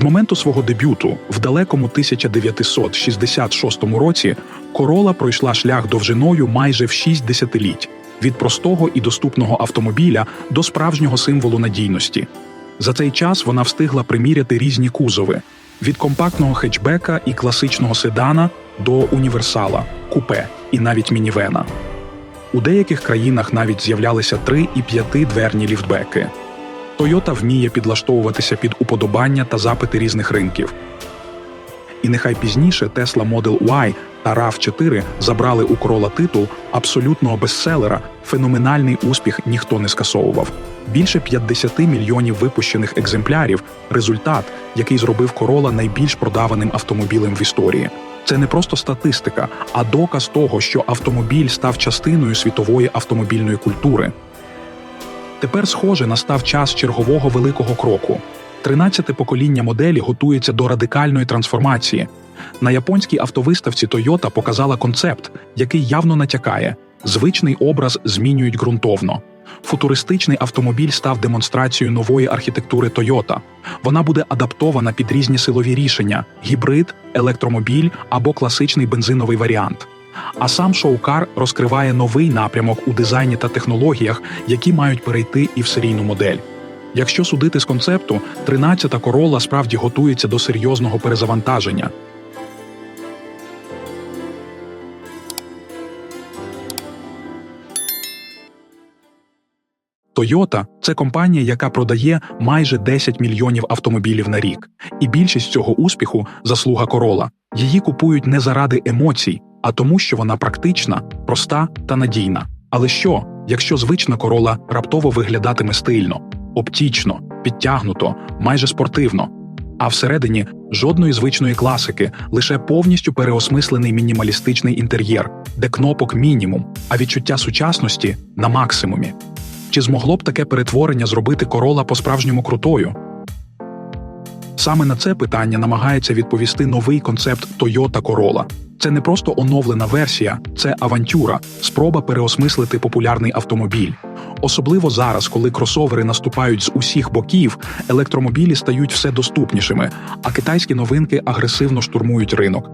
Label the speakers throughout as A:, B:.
A: З моменту свого дебюту в далекому 1966 році Корола пройшла шлях довжиною майже в 6 десятиліть від простого і доступного автомобіля до справжнього символу надійності. За цей час вона встигла приміряти різні кузови від компактного хетчбека і класичного седана до універсала, купе і навіть мінівена. У деяких країнах навіть з'являлися три і п'ятидверні ліфтбеки. Toyota вміє підлаштовуватися під уподобання та запити різних ринків. І нехай пізніше Tesla Model Y та RAV4 забрали у Corolla титул абсолютного бестселера, феноменальний успіх ніхто не скасовував. Більше 50 мільйонів випущених екземплярів результат, який зробив Corolla найбільш продаваним автомобілем в історії. Це не просто статистика, а доказ того, що автомобіль став частиною світової автомобільної культури. Тепер, схоже, настав час чергового великого кроку. Тринадцяте покоління моделі готується до радикальної трансформації. На японській автовиставці Toyota показала концепт, який явно натякає: звичний образ змінюють ґрунтовно. Футуристичний автомобіль став демонстрацією нової архітектури Toyota. Вона буде адаптована під різні силові рішення: гібрид, електромобіль або класичний бензиновий варіант. А сам шоукар розкриває новий напрямок у дизайні та технологіях, які мають перейти і в серійну модель. Якщо судити з концепту, 13-та Corolla справді готується до серйозного перезавантаження. Toyota – це компанія, яка продає майже 10 мільйонів автомобілів на рік, і більшість цього успіху заслуга Corolla. Її купують не заради емоцій, а тому, що вона практична, проста та надійна. Але що, якщо звична Corolla раптово виглядатиме стильно, оптічно, підтягнуто, майже спортивно? А всередині жодної звичної класики, лише повністю переосмислений мінімалістичний інтер'єр, де кнопок мінімум, а відчуття сучасності на максимумі. Чи змогло б таке перетворення зробити корола по-справжньому крутою? Саме на це питання намагається відповісти новий концепт Toyota Corolla. Це не просто оновлена версія, це авантюра, спроба переосмислити популярний автомобіль. Особливо зараз, коли кросовери наступають з усіх боків, електромобілі стають все доступнішими, а китайські новинки агресивно штурмують ринок.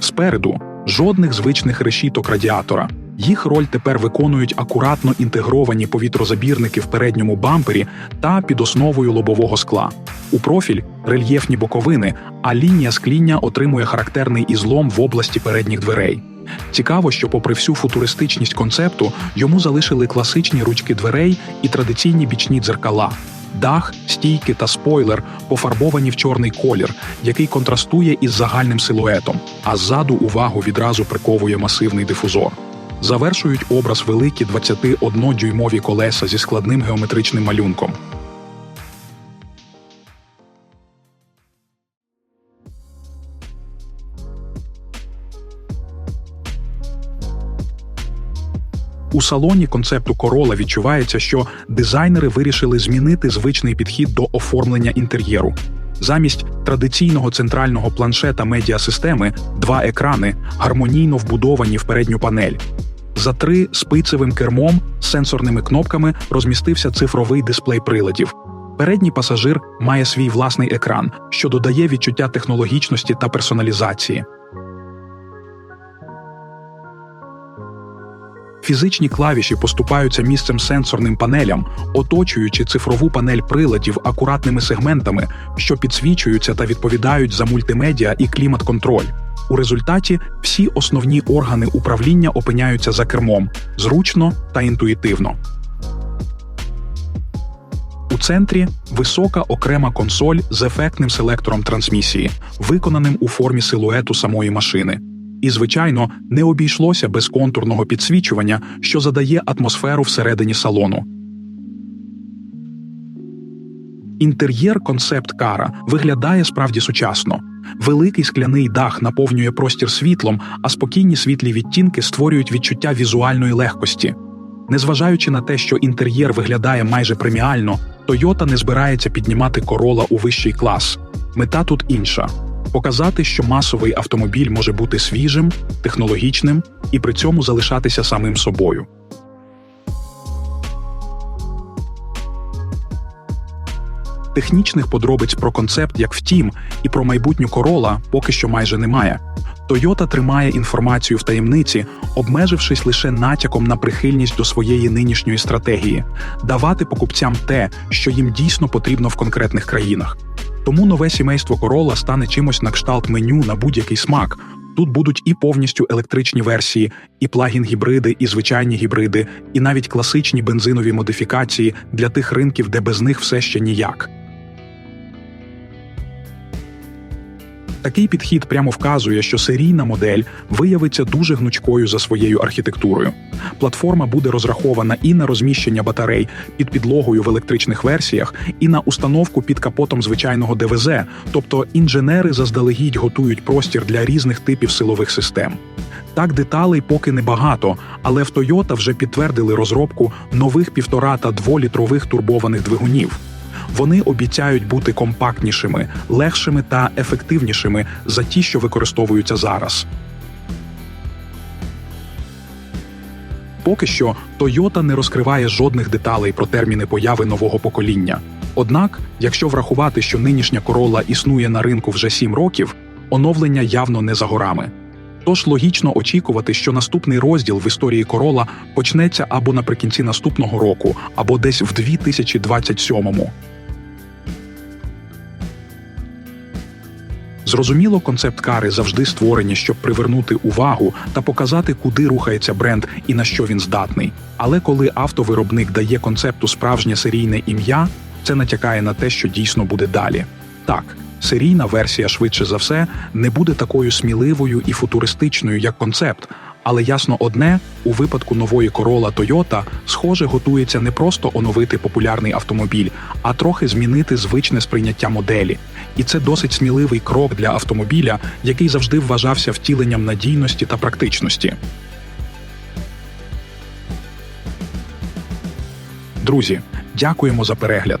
A: Спереду жодних звичних решіток радіатора. Їх роль тепер виконують акуратно інтегровані повітрозабірники в передньому бампері та під основою лобового скла. У профіль рельєфні боковини, а лінія скління отримує характерний ізлом в області передніх дверей. Цікаво, що, попри всю футуристичність концепту, йому залишили класичні ручки дверей і традиційні бічні дзеркала. Дах, стійки та спойлер пофарбовані в чорний колір, який контрастує із загальним силуетом, а ззаду увагу відразу приковує масивний дифузор. Завершують образ великі 21-дюймові колеса зі складним геометричним малюнком. У салоні концепту Corolla відчувається, що дизайнери вирішили змінити звичний підхід до оформлення інтер'єру. Замість традиційного центрального планшета медіасистеми два екрани гармонійно вбудовані в передню панель. За три спицевим кермом з сенсорними кнопками розмістився цифровий дисплей приладів. Передній пасажир має свій власний екран, що додає відчуття технологічності та персоналізації. Фізичні клавіші поступаються місцем сенсорним панелям, оточуючи цифрову панель приладів акуратними сегментами, що підсвічуються та відповідають за мультимедіа і клімат-контроль. У результаті всі основні органи управління опиняються за кермом зручно та інтуїтивно. У центрі висока окрема консоль з ефектним селектором трансмісії, виконаним у формі силуету самої машини. І, звичайно, не обійшлося без контурного підсвічування, що задає атмосферу всередині салону. Інтер'єр концепт кара виглядає справді сучасно. Великий скляний дах наповнює простір світлом, а спокійні світлі відтінки створюють відчуття візуальної легкості. Незважаючи на те, що інтер'єр виглядає майже преміально, Toyota не збирається піднімати корола у вищий клас. Мета тут інша показати, що масовий автомобіль може бути свіжим, технологічним і при цьому залишатися самим собою. Технічних подробиць про концепт, як втім, і про майбутню Corolla поки що майже немає. Toyota тримає інформацію в таємниці, обмежившись лише натяком на прихильність до своєї нинішньої стратегії давати покупцям те, що їм дійсно потрібно в конкретних країнах. Тому нове сімейство Corolla стане чимось на кшталт меню на будь-який смак. Тут будуть і повністю електричні версії, і плагін-гібриди, і звичайні гібриди, і навіть класичні бензинові модифікації для тих ринків, де без них все ще ніяк. Такий підхід прямо вказує, що серійна модель виявиться дуже гнучкою за своєю архітектурою. Платформа буде розрахована і на розміщення батарей під підлогою в електричних версіях, і на установку під капотом звичайного ДВЗ, тобто інженери заздалегідь готують простір для різних типів силових систем. Так деталей поки небагато, але в Toyota вже підтвердили розробку нових півтора та дволітрових турбованих двигунів. Вони обіцяють бути компактнішими, легшими та ефективнішими за ті, що використовуються зараз. Поки що Toyota не розкриває жодних деталей про терміни появи нового покоління. Однак, якщо врахувати, що нинішня Corolla існує на ринку вже 7 років, оновлення явно не за горами. Тож логічно очікувати, що наступний розділ в історії Corolla почнеться або наприкінці наступного року, або десь в 2027-му. Зрозуміло, концепт-кари завжди створені, щоб привернути увагу та показати, куди рухається бренд і на що він здатний. Але коли автовиробник дає концепту справжнє серійне ім'я, це натякає на те, що дійсно буде далі. Так, серійна версія, швидше за все, не буде такою сміливою і футуристичною, як концепт. Але ясно одне, у випадку нової Corolla Toyota, схоже, готується не просто оновити популярний автомобіль, а трохи змінити звичне сприйняття моделі. І це досить сміливий крок для автомобіля, який завжди вважався втіленням надійності та практичності. Друзі, дякуємо за перегляд.